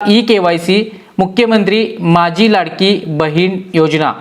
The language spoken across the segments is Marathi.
ई के वाय सी मुख्यमंत्री माझी लाडकी बहीण योजना.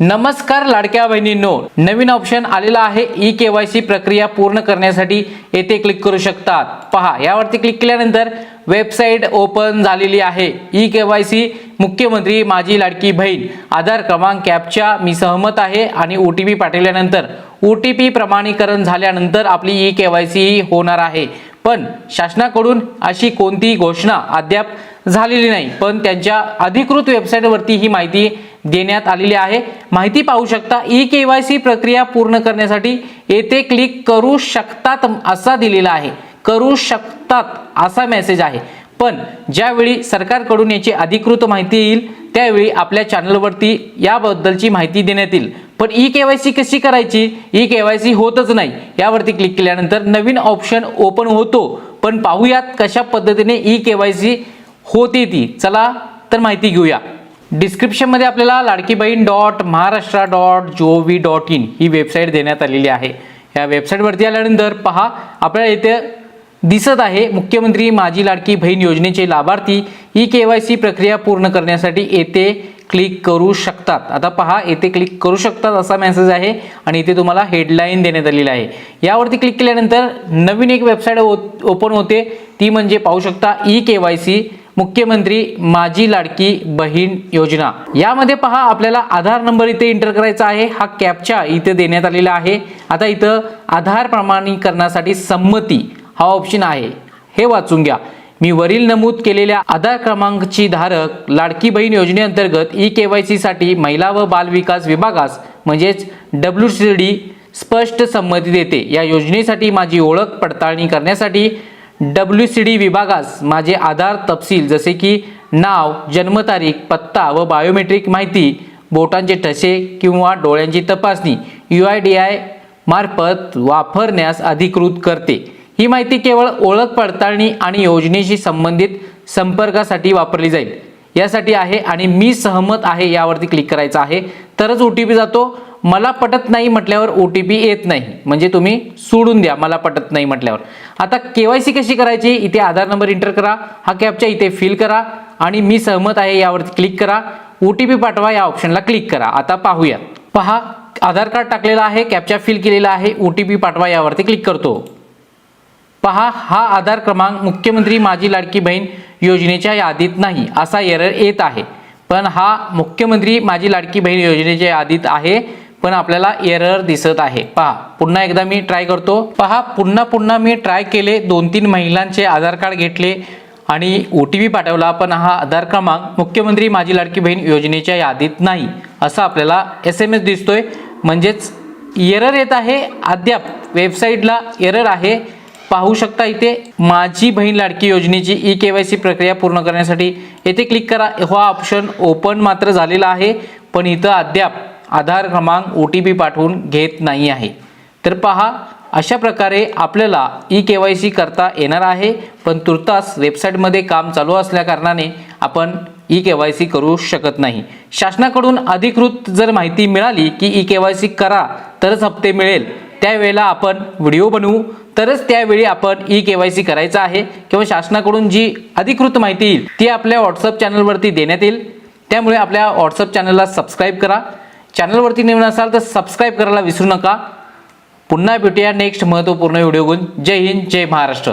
नमस्कार लाडक्या बहिणींनो नवीन ऑप्शन आलेला आहे ई के वाय सी प्रक्रिया पूर्ण करण्यासाठी. येथे क्लिक करू शकतात. पहा यावरती क्लिक केल्यानंतर वेबसाईट ओपन झालेली आहे. ई के वाय सी मुख्यमंत्री माझी लाडकी बहीण. आधार क्रमांक कॅपच्या मी सहमत आहे. आणि ओ टी पी पाठवल्यानंतर ओ टी पी प्रमाणीकरण झाल्यानंतर आपली ई के वाय सी होणार आहे. पण शासनाकडून अशी कोणतीही घोषणा अद्याप झालेली नाही. पण त्यांच्या अधिकृत वेबसाईटवरती ही माहिती देण्यात आलेली आहे. माहिती पाहू शकता ई के वाय सी प्रक्रिया पूर्ण करण्यासाठी येथे क्लिक करू शकतात असा दिलेला आहे. करू शकतात असा मेसेज आहे. पण ज्यावेळी सरकारकडून याची अधिकृत माहिती येईल त्यावेळी आपल्या चॅनलवरती याबद्दलची माहिती देण्यात येईल. पण ई के वाय सी कशी करायची? ई के वाय सी होतच नाही. यावरती क्लिक केल्यानंतर नवीन ऑप्शन ओपन होतो. पण पाहूयात कशा पद्धतीने ई के वाय सी होते ती. चला तर माहिती घेऊया. डिस्क्रिप्शनमध्ये आपल्याला Ladki Bahin dot Maharashtra dot G O V dot in he website देण्यात आलेली आहे. या वेबसाईटवरती आल्यानंतर पहा आपल्याला इथे दिसत आहे मुख्यमंत्री माझी लाडकी बहीण योजनेचे लाभार्थी ई के वाय सी प्रक्रिया पूर्ण करण्यासाठी येथे क्लिक करू शकतात. आता पहा येथे क्लिक करू शकतात असा मेसेज आहे आणि इथे तुम्हाला हेडलाईन देण्यात आलेली आहे. यावरती क्लिक केल्यानंतर नवीन एक वेबसाईट ओपन होते. ती म्हणजे पाहू शकता ई के वाय सी मुख्यमंत्री माझी लाडकी बहीण योजना. यामध्ये पहा आपल्याला आधार नंबर इथे एंटर करायचा आहे. हा कॅपचा इथे देण्यात आलेला आहे. आता इथं आधार प्रमाणीकरणासाठी संमती हा ऑप्शन आहे. हे वाचून घ्या. मी वरील नमूद केलेल्या आधार क्रमांकची धारक लाडकी बहीण योजनेअंतर्गत ई के वायसाठी महिला व बाल विकास विभागास म्हणजेच डब्ल्यू सी डी स्पष्ट संमती देते. या योजनेसाठी माझी ओळख पडताळणी करण्यासाठी डब्ल्यू सी डी विभागास माझे आधार तपशील जसे की नाव जन्मतारीख पत्ता व बायोमेट्रिक माहिती बोटांचे ठसे किंवा डोळ्यांची तपासणी यू आय डी आय मार्फत वापरण्यास अधिकृत करते. ही माहिती केवळ ओळख पडताळणी आणि योजनेशी संबंधित संपर्कासाठी वापरली जाईल. यासाठी आहे आणि मी सहमत आहे यावरती क्लिक करायचं आहे. तरच ओ टी पी जातो. मला पटत नाही म्हटल्यावर ओ टी पी येत नाही. म्हणजे तुम्ही सोडून द्या. मला पटत नाही म्हटल्यावर. आता के वाय सी कशी करायची? इथे आधार नंबर एंटर करा. हा कॅपच्या इथे फिल करा. आणि मी सहमत आहे यावरती क्लिक करा. ओ टी पी पाठवा या ऑप्शनला क्लिक करा. आता पाहूया. पहा आधार कार्ड टाकलेला आहे. कॅपच्या फिल केलेला आहे. ओ टी पी पाठवा यावरती क्लिक करतो. पहा हा आधार क्रमांक मुख्यमंत्री माझी लाडकी बहीण योजनेच्या यादीत नाही असा एरर येत आहे. पण हा मुख्यमंत्री माझी लाडकी बहीण योजनेच्या यादीत आहे पण आपल्याला एरर दिसत आहे. पहा पुन्हा एकदा मी ट्राय करतो. पहा पुन्हा पुन्हा मी ट्राय केले दोन तीन महिलांचे आधार कार्ड घेतले आणि ओ टी पी पाठवला पण हा आधार क्रमांक मुख्यमंत्री माझी लाडकी बहीण योजनेच्या यादीत नाही असं आपल्याला एस एम एस दिसतोय. म्हणजेच एरर येत आहे. अद्याप वेबसाईटला एरर आहे. पाहू शकता इथे माझी बहीण लाडकी योजनेची ई के वाय सी प्रक्रिया पूर्ण करण्यासाठी येथे क्लिक करा. हा ऑप्शन ओपन मात्र झालेला आहे पण इथं अद्याप आधार क्रमांक ओ टी पी पाठवून घेत नाही आहे. तर पहा अशा प्रकारे आपल्याला ई के वाय सी करता येणार आहे पण तुर्तास वेबसाईटमध्ये काम चालू असल्याकारणाने आपण ई के वाय सी करू शकत नाही. शासनाकडून अधिकृत जर माहिती मिळाली की ई के वाय सी करा तरच हप्ते मिळेल. त्यावेळेला आपण व्हिडिओ बनवू तरच त्यावेळी आपण ई के वाय सी करायचं आहे किंवा शासनाकडून जी अधिकृत माहिती येईल ती आपल्या व्हॉट्सअप चॅनलवरती देण्यात येईल. त्यामुळे आपल्या व्हॉट्सअप चॅनलला सबस्क्राईब करा. चॅनलवरती नवीन असाल तर सबस्क्राईब करायला विसरू नका. पुन्हा भेटूया नेक्स्ट महत्त्वपूर्ण व्हिडिओ घेऊन. जय हिंद जय महाराष्ट्र.